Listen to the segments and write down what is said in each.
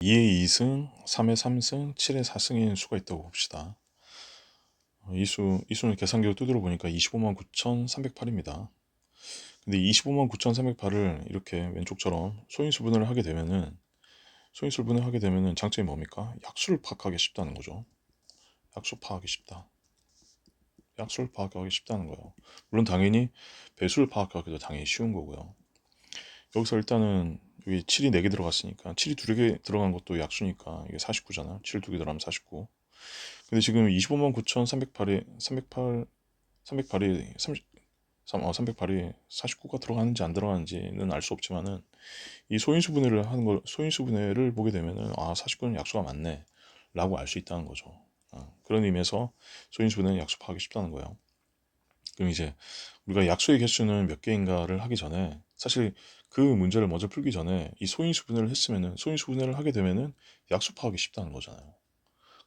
2의 2승, 3의 3승, 7의 4승인 수가 있다고 봅시다. 어, 이 수, 이 수는 계산기로 두드려 보니까 25만 9,308입니다. 근데 25만 9,308을 이렇게 왼쪽처럼 소인수분을 하게 되면은 소인수분을 하게 되면은 장점이 뭡니까? 약수를 파악하기 쉽다는 거죠. 약수 파악이 쉽다. 약수를 파악하기 쉽다는 거예요. 물론 당연히 배수를 파악하기도 당연히 쉬운 거고요. 여기서 일단은 여기 7이 4개 들어갔으니까 7이 2개 들어간 것도 약수니까 이게 49잖아. 7 2개 들어가면 49. 근데 지금 25만 9,308에 308 308이 30 어, 308이 49가 들어가는지 안 들어가는지는 알 수 없지만은 이 소인수 분해를 하는 걸 소인수 분해를 보게 되면은 아 49는 약수가 맞네 라고 알 수 있다는 거죠. 어, 그런 의미에서 소인수 분해는 약수 파악이 쉽다는 거예요. 그럼 이제 우리가 약수의 개수는 몇 개인가를 하기 전에 사실 그 문제를 먼저 풀기 전에 이 소인수 분해를 했으면은 소인수 분해를 하게 되면은 약수 파악이 쉽다는 거잖아요.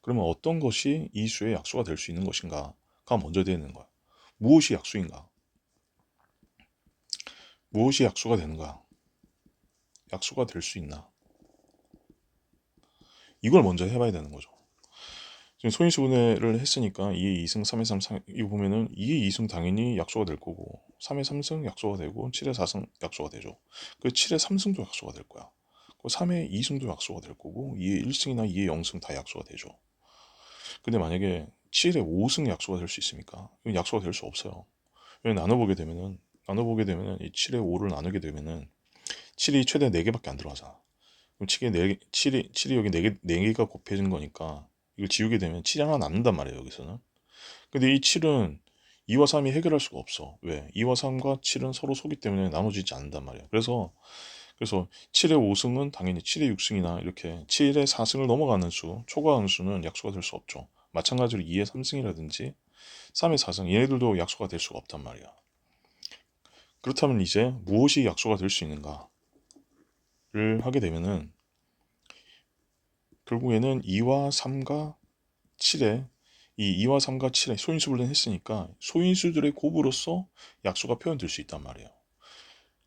그러면 어떤 것이 이 수의 약수가 될 수 있는 것인가가 먼저 되는 거야. 무엇이 약수인가? 무엇이 약수가 되는가? 약수가 될 수 있나? 이걸 먼저 해봐야 되는 거죠. 지금 소인수 분해를 했으니까 2의 2승, 3의 3, 3 이거 보면은 2의 2승 당연히 약수가 될 거고 3의 3승 약수가 되고 7의 4승 약수가 되죠. 그 7의 3승도 약수가 될 거야. 그 3의 2승도 약수가 될 거고 2의 1승이나 2의 0승 다 약수가 되죠. 근데 만약에 7의 5승 약수가 될 수 있습니까? 약수가 될 수 없어요. 왜 나눠보게 되면은 나눠보게 되면은 이 7의 5를 나누게 되면은 7이 최대 4개밖에 안 들어가잖아. 그럼 7이 4개, 7이, 7이 여기 4개, 4개가 곱해진 거니까 이걸 지우게 되면 7이 하나 남는단 말이에요, 여기서는. 근데 이 7은 2와 3이 해결할 수가 없어. 왜? 2와 3과 7은 서로 소기 때문에 나눠지지 않는단 말이에요. 그래서 그래서 7의 5승은 당연히 7의 6승이나 이렇게 7의 4승을 넘어가는 수, 초과하는 수는 약수가 될 수 없죠. 마찬가지로 2의 3승이라든지 3의 4승 얘네들도 약수가 될 수가 없단 말이야. 그렇다면 이제 무엇이 약수가 될 수 있는가를 하게 되면은 결국에는 2와 3과 7의 이 2와 3과 7의 소인수분을 했으니까 소인수들의 곱으로서 약수가 표현될 수 있단 말이에요.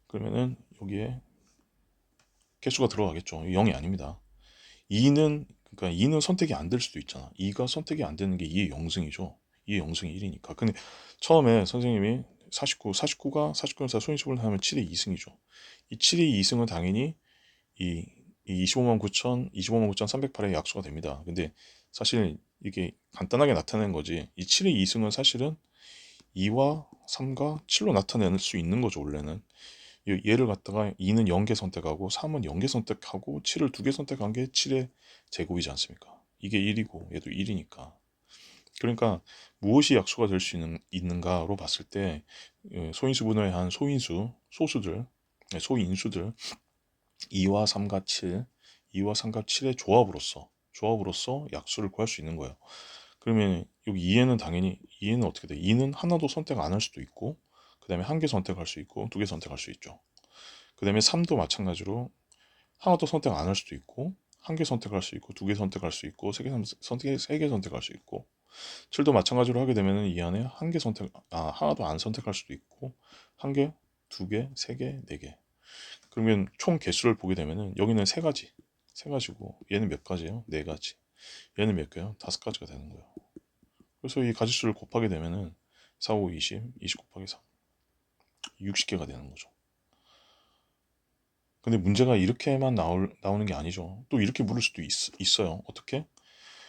그러면은 여기에 개수가 들어가겠죠. 0이 아닙니다. 2는 그러니까 2는 선택이 안 될 수도 있잖아. 2가 선택이 안 되는 게 2의 0승이죠. 2의 0승이 1이니까. 근데 처음에 선생님이 49, 49가 49에서 소인수분을 하면 7의 2승이죠. 이 7의 2승은 당연히 이, 이 25만 9천, 25만 9천 308의 약수가 됩니다. 근데 사실 이게 간단하게 나타내는 거지. 이 7의 2승은 사실은 2와 3과 7로 나타낼 수 있는 거죠, 원래는. 얘를 갖다가 2는 0개 선택하고 3은 0개 선택하고 7을 2개 선택한 게 7의 제곱이지 않습니까? 이게 1이고 얘도 1이니까. 그러니까 무엇이 약수가 될 수 있는, 있는가로 봤을 때 예, 소인수 분해에 한 소인수, 소수들, 네, 소인수들 2와 3과 7, 2와 3과 7의 조합으로서 조합으로서 약수를 구할 수 있는 거예요. 그러면 여기 2에는 당연히 2에는 어떻게 돼? 2는 하나도 선택 안 할 수도 있고 그 다음에 한 개 선택할 수 있고 두 개 선택할 수 있죠. 그 다음에 3도 마찬가지로 하나도 선택 안 할 수도 있고 한 개 선택할 수 있고 두 개 선택할 수 있고 세 개 선택 세 개 선택할 수 있고 7도 마찬가지로 하게 되면은 이 안에 한 개 선택 아 하나도 안 선택할 수도 있고 한 개, 두 개, 세 개, 네 개. 그러면 총 개수를 보게 되면은 여기는 세 가지, 세 가지고 얘는 몇 가지예요? 네 가지. 얘는 몇 개요? 다섯 가지가 되는 거예요. 그래서 이 가지수를 곱하게 되면은 4, 5, 20, 20 곱하기 3. 60개가 되는 거죠. 근데 문제가 이렇게만 나올, 나오는 게 아니죠. 또 이렇게 물을 수도 있, 어요 어떻게?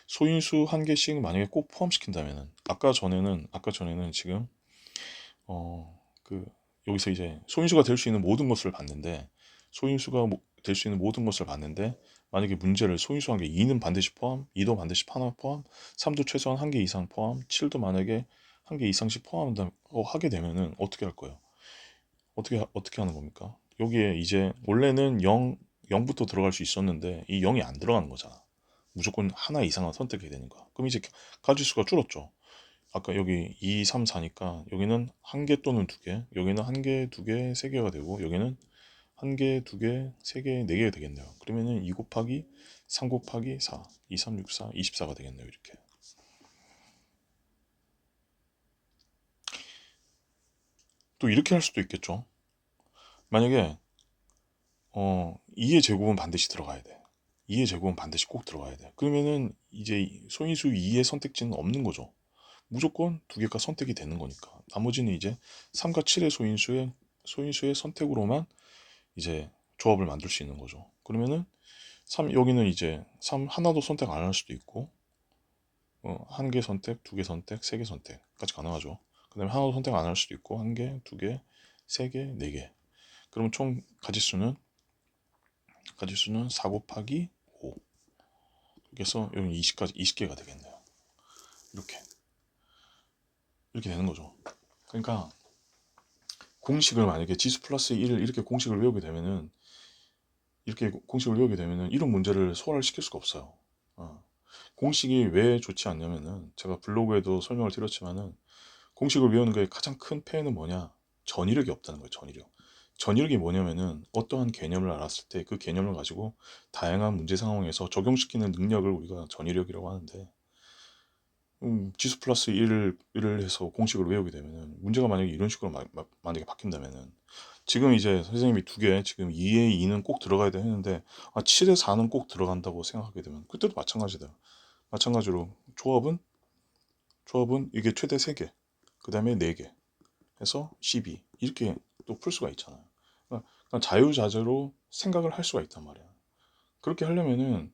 소인수 한 개씩 만약에 꼭 포함시킨다면은 아까 전에는 아까 전에는 지금 어 그 여기서 이제 소인수가 될 수 있는 모든 것을 봤는데 소인수가 될 수 있는 모든 것을 봤는데 만약에 문제를 소인수 한개 2는 반드시 포함, 2도 반드시 하나 포함, 3도 최소한 한 개 이상 포함, 7도 만약에 한 개 이상씩 포함한다 어, 하게 되면은 어떻게 할 거예요? 어떻게 어떻게 하는 겁니까? 여기에 이제 원래는 0 0부터 들어갈 수 있었는데 이 0이 안 들어가는 거잖아. 무조건 하나 이상은 선택해야 거야. 그럼 이제 가지수가 줄었죠. 아까 여기 2, 3, 4니까 여기는 한 개 또는 두 개, 여기는 한 개, 두 개, 세 개가 되고 여기는 한 개, 두 개, 세 개, 네 개가 되겠네요. 그러면은 2 곱하기 3 곱하기 4, 2, 3, 6, 4, 24가 되겠네요. 이렇게. 또 이렇게 할 수도 있겠죠. 만약에 어 2의 제곱은 반드시 들어가야 돼. 2의 제곱은 반드시 꼭 들어가야 돼. 그러면은 이제 소인수 2의 선택지는 없는 거죠. 무조건 두 개가 선택이 되는 거니까. 나머지는 이제 3과 7의 소인수의 소인수의 선택으로만 이제 조합을 만들 수 있는 거죠. 그러면은 3 여기는 이제 3 하나도 선택 안 할 수도 있고 어, 한 개 선택, 두 개 선택, 세 개 선택까지 가능하죠. 그다음에 하나도 선택 안 할 수도 있고 한 개, 두 개, 세 개, 네 개. 그러면 총 가지수는 가지수는 4 곱하기 5. 그래서 여기 20까지 20개가 되겠네요. 이렇게 이렇게 되는 거죠. 그러니까 공식을 만약에 지수 플러스 1을 이렇게 공식을 외우게 되면은 이렇게 공식을 외우게 되면은 이런 문제를 소화를 시킬 수가 없어요. 어. 공식이 왜 좋지 않냐면은 제가 블로그에도 설명을 드렸지만은 공식을 외우는 게 가장 큰 폐해는 뭐냐? 전이력이 없다는 거예요. 전이력. 전이력이 뭐냐면은 어떠한 개념을 알았을 때 그 개념을 가지고 다양한 문제 상황에서 적용시키는 능력을 우리가 전이력이라고 하는데 음, 지수 플러스 1을, 1을 해서 공식을 외우게 되면은 문제가 만약에 이런 식으로 마- 마- 만약에 바뀐다면은 지금 이제 선생님이 두 개 지금 2에 2는 꼭 들어가야 돼 했는데 아 7에 4는 꼭 들어간다고 생각하게 되면 그때도 마찬가지다. 마찬가지로 조합은 조합은 이게 최대 3개 그 다음에 4개 해서 12 이렇게 또 풀 수가 있잖아요. 그러니까 자유자재로 생각을 할 수가 있단 말이야. 그렇게 하려면은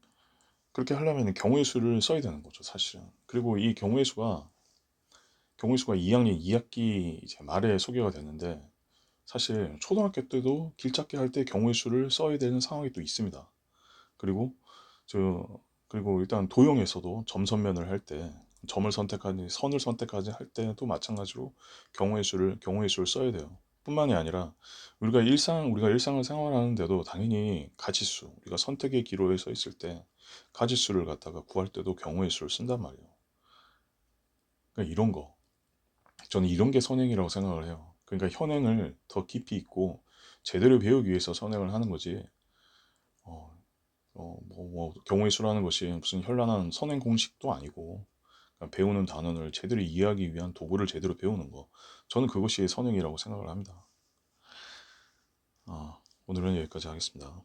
그렇게 하려면 경우의 수를 써야 되는 거죠, 사실은. 그리고 이 경우의 수가 경우의 수가 2학년 2학기 이제 말에 소개가 됐는데 사실 초등학교 때도 길찾기 할 때 경우의 수를 써야 되는 상황이 또 있습니다. 그리고 저 그리고 일단 도형에서도 점선면을 할 때 점을 선택하지 선을 선택하지 할 때도 마찬가지로 경우의 수를 경우의 수를 써야 돼요. 뿐만이 아니라 우리가 일상 우리가 일상을 생활하는데도 당연히 가지수 우리가 선택의 기로에 서 있을 때 가지수를 갖다가 구할 때도 경우의 수를 쓴단 말이에요. 그러니까 이런 거 저는 이런 게 선행이라고 생각을 해요. 그러니까 현행을 더 깊이 있고 제대로 배우기 위해서 선행을 하는 거지. 어, 어, 뭐, 뭐 경우의 수라는 것이 무슨 현란한 선행 공식도 아니고 그냥 배우는 단원을 제대로 이해하기 위한 도구를 제대로 배우는 거. 저는 그것이 선행이라고 생각을 합니다. 어, 오늘은 여기까지 하겠습니다.